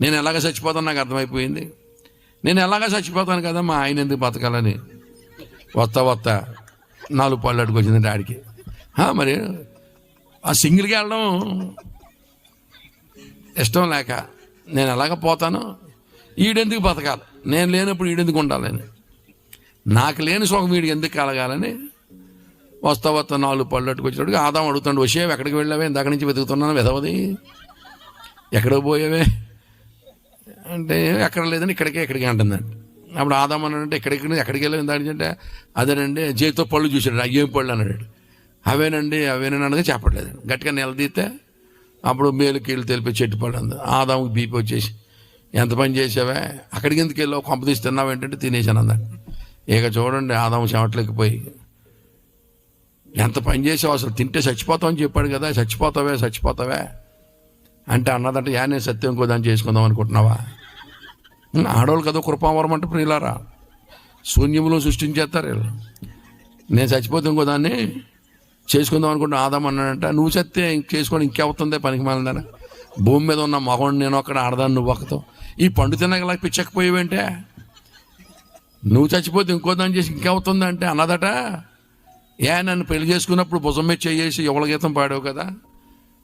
నేను ఎలాగ చచ్చిపోతాను నాకు అర్థమైపోయింది. నేను ఎలాగ చచ్చిపోతాను కదా మా ఆయన ఎందుకు బతకాలని? వస్తా వస్తా నాలుగు పళ్ళు అడుగుకొచ్చింది డాడీకి. మరి ఆ సింగిల్కి వెళ్ళడం ఇష్టం లేక నేను ఎలాగ పోతాను? ఈడెందుకు బతకాలి? నేను లేనప్పుడు ఈడెందుకు ఉండాలని? నాకు లేని సుఖం వీడికి ఎందుకు కలగాలని? వస్తా వస్తా నాలుగు పళ్ళు అట్టుకొచ్చినట్టుగా ఆదాం అడుగుతాడు వచ్చేవి ఎక్కడికి వెళ్ళావే? ఇందాక నుంచి వెతుకుతున్నాను వెదవది ఎక్కడికి పోయావే? అంటే ఎక్కడ లేదని ఇక్కడికే ఇక్కడికే అంటుందండి అప్పుడు ఆదాం అంటే ఎక్కడికి ఎక్కడికి వెళ్ళింది? అంటే అదేనండి చేతితో పళ్ళు చూశాడు అయ్యేం పళ్ళు అన్నాడు. అవేనండి అవేనని అనగా చెప్పట్లేదు. గట్టిగా నిలదీస్తే అప్పుడు మేలు కీళ్ళు తెలిపి చెట్టు పళ్ళు అంది. ఆదాముకి బీపీ వచ్చేసి ఎంత పని చేసావే? అక్కడికి ఎందుకు వెళ్ళావు? కొంప తీసి తిన్నావు ఏంటంటే తినేసాను అందండి ఇక చూడండి ఆదాము చెమట్లేకపోయి ఎంత పని చేసావు? అసలు తింటే చచ్చిపోతావు అని చెప్పాడు కదా చచ్చిపోతావే చచ్చిపోతావే. అంటే అన్నదంటే యా నేను సత్యం ఇంకో దాన్ని చేసుకుందాం అనుకుంటున్నావా? ఆడవాళ్ళు కదా కృపావరం అంటే ప్రియులారా. శూన్యములో సృష్టించేస్తారు వీళ్ళు. నేను చచ్చిపోతే ఇంకో దాన్ని చేసుకుందాం అనుకుంటే ఆదాం అన్నాడంట. నువ్వు చస్తే ఇంక చేసుకొని ఇంకెవుతుందే పనికి మాలిందని భూమి మీద ఉన్న మగవాడిని నేను ఒక్కడ ఆడదాన్ని నువ్వు ఒకతో ఈ పండు తినగలా పిచ్చకపోయేవేంటే నువ్వు చచ్చిపోతే ఇంకో దాన్ని చేసి ఇంకెవుతుందంటే అన్నదట. ఏ నన్ను పెళ్ళి చేసుకున్నప్పుడు భుజం మీద చేసి యువల గీతం పాడావు కదా?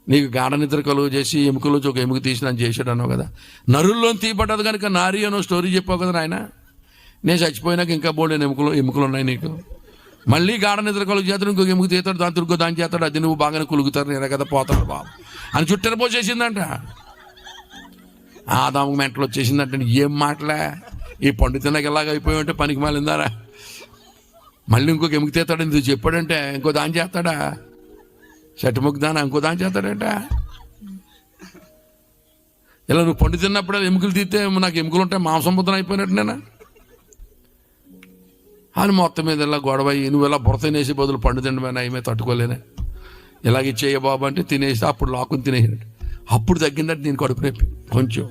నీకు గాఢ నిద్ర కలుగు చేసి ఎముకలు ఒక ఎముక తీసి నన్ను చేసాడు అన్నావు కదా. నరుల్లో తీయబడ్డది కనుక నారి అనో స్టోరీ చెప్పావు కదా నాయన? నేను చచ్చిపోయినాక ఇంకా బోల్డ్ ఎముకలు ఎముకలు ఉన్నాయి నీకు. మళ్ళీ గాఢ నిద్ర కలుగు చేస్తాడు ఇంకొక ఎముక తీస్తాడు దాని తిరుగు దాని చేస్తాడు అది నువ్వు బాగానే కులుగుతారు నేను కదా పోతాడు బాబు. అని చుట్టెర పోసేసిందంట. ఆదాము మెంటలు వచ్చేసిందంటే ఏం మాటలే? ఈ పండితులకు తినక ఎలాగ అయిపోయి పనికి మాలిందారా? మళ్ళీ ఇంకొక ఎముక తీస్తాడు ఇది చెప్పాడంటే ఇంకో దాని చేస్తాడా? చెట్టుముక్కు దాని ఇంకో చేస్తాడట. ఇలా నువ్వు పండు తిన్నప్పుడే ఎముకలు తీస్తే నాకు ఎముకలు ఉంటాయి మాంసం ముద్దన అయిపోయినట్టు నేను? అని మొత్తం మీద ఇలా గొడవ అయ్యి నువ్వు ఇలా బురద తినేసి బదులు పండు తినడమే అయ్యమే తట్టుకోలేనే. ఇలాగ ఇచ్చేయ బాబు అంటే తినేసి అప్పుడు లాక్కుని తినేసినట్టు. అప్పుడు తగ్గిందంటే నేను కడుపు నొప్పి. కొంచెం.